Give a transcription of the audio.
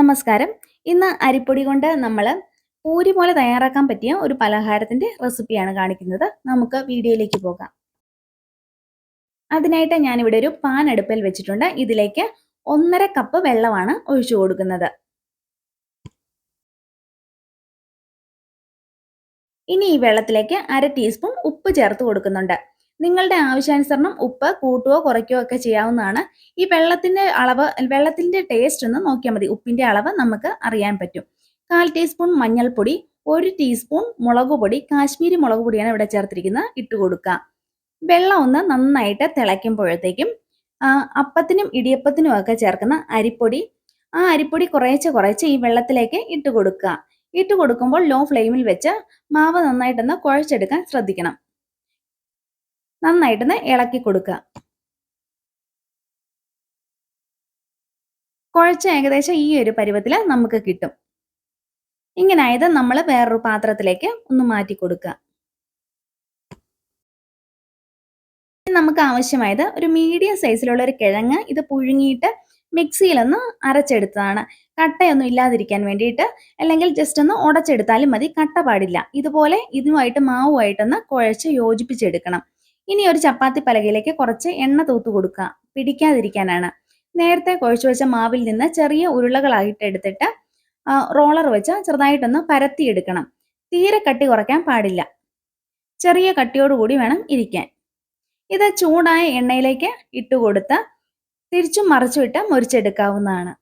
നമസ്കാരം. ഇന്ന് അരിപ്പൊടി കൊണ്ട് നമ്മൾ പൂരി പോലെ തയ്യാറാക്കാൻ പറ്റിയ ഒരു പലഹാരത്തിന്റെ റെസിപ്പിയാണ് കാണിക്കുന്നത്. നമുക്ക് വീഡിയോയിലേക്ക് പോകാം. അതിനായിട്ട് ഞാനിവിടെ ഒരു പാൻ അടുപ്പിൽ വെച്ചിട്ടുണ്ട്. ഇതിലേക്ക് ഒന്നര കപ്പ് വെള്ളമാണ് ഒഴിച്ചു കൊടുക്കുന്നത്. ഇനി ഈ വെള്ളത്തിലേക്ക് അര ടീസ്പൂൺ ഉപ്പ് ചേർത്ത് കൊടുക്കുന്നുണ്ട്. നിങ്ങളുടെ ആവശ്യാനുസരണം ഉപ്പ് കൂട്ടുകയോ കുറയ്ക്കുകയോ ഒക്കെ ചെയ്യാവുന്നതാണ്. ഈ വെള്ളത്തിന്റെ അളവ് വെള്ളത്തിന്റെ ടേസ്റ്റ് ഒന്ന് നോക്കിയാൽ മതി. ഉപ്പിന്റെ അളവ് നമുക്ക് അറിയാൻ പറ്റും. കാൽ ടീസ്പൂൺ മഞ്ഞൾപ്പൊടി ഒരു ടീസ്പൂൺ മുളക് പൊടി കാശ്മീരി മുളക് പൊടിയാണ് ഇവിടെ ചേർത്തിരിക്കുന്നത്. ഇട്ട് കൊടുക്കുക. വെള്ളം ഒന്ന് നന്നായിട്ട് തിളയ്ക്കുമ്പോഴത്തേക്കും അപ്പത്തിനും ഇടിയപ്പത്തിനും ഒക്കെ ചേർക്കുന്ന അരിപ്പൊടി ആ അരിപ്പൊടി കുറേശ്ശെ കുറേശ്ശെ ഈ വെള്ളത്തിലേക്ക് ഇട്ട് കൊടുക്കുക. ഇട്ട് കൊടുക്കുമ്പോൾ ലോ ഫ്ലെയിമിൽ വെച്ച് മാവ് നന്നായിട്ടൊന്ന് കുഴച്ചെടുക്കാൻ ശ്രദ്ധിക്കണം. നന്നായിട്ടൊന്ന് ഇളക്കി കൊടുക്കുക. കുഴച്ച ഏകദേശം ഈ ഒരു പരുവത്തിൽ നമുക്ക് കിട്ടും. ഇങ്ങനെ ആയത് നമ്മൾ വേറൊരു പാത്രത്തിലേക്ക് ഒന്ന് മാറ്റി കൊടുക്കുക. നമുക്ക് ആവശ്യമായത് ഒരു മീഡിയം സൈസിലുള്ള ഒരു കിഴങ്ങ് ഇത് പുഴുങ്ങിയിട്ട് മിക്സിയിലൊന്ന് അരച്ചെടുത്തതാണ്. കട്ടയൊന്നും ഇല്ലാതിരിക്കാൻ വേണ്ടിയിട്ട് അല്ലെങ്കിൽ ജസ്റ്റ് ഒന്ന് ഉടച്ചെടുത്താലും മതി കട്ട പാടില്ല. ഇതുപോലെ ഇതുമായിട്ട് മാവുമായിട്ടൊന്ന് കുഴച്ച് യോജിപ്പിച്ചെടുക്കണം. ഇനി ഒരു ചപ്പാത്തി പലകയിലേക്ക് കുറച്ച് എണ്ണ തൂത്ത് കൊടുക്കുക. പിടിക്കാതിരിക്കാനാണ്. നേരത്തെ കുഴച്ചു വെച്ച മാവിൽ നിന്ന് ചെറിയ ഉരുളകളായിട്ട് എടുത്തിട്ട് റോളർ വെച്ച് ചെറുതായിട്ടൊന്ന് പരത്തിയെടുക്കണം. തീരെ കട്ടി കുറയ്ക്കാൻ പാടില്ല. ചെറിയ കട്ടിയോടുകൂടി വേണം ഇരിക്കാൻ. ഇത് ചൂടായ എണ്ണയിലേക്ക് ഇട്ടുകൊടുത്ത് തിരിച്ചും മറിച്ചും ഇട്ട് മുരിച്ചെടുക്കാവുന്നതാണ്.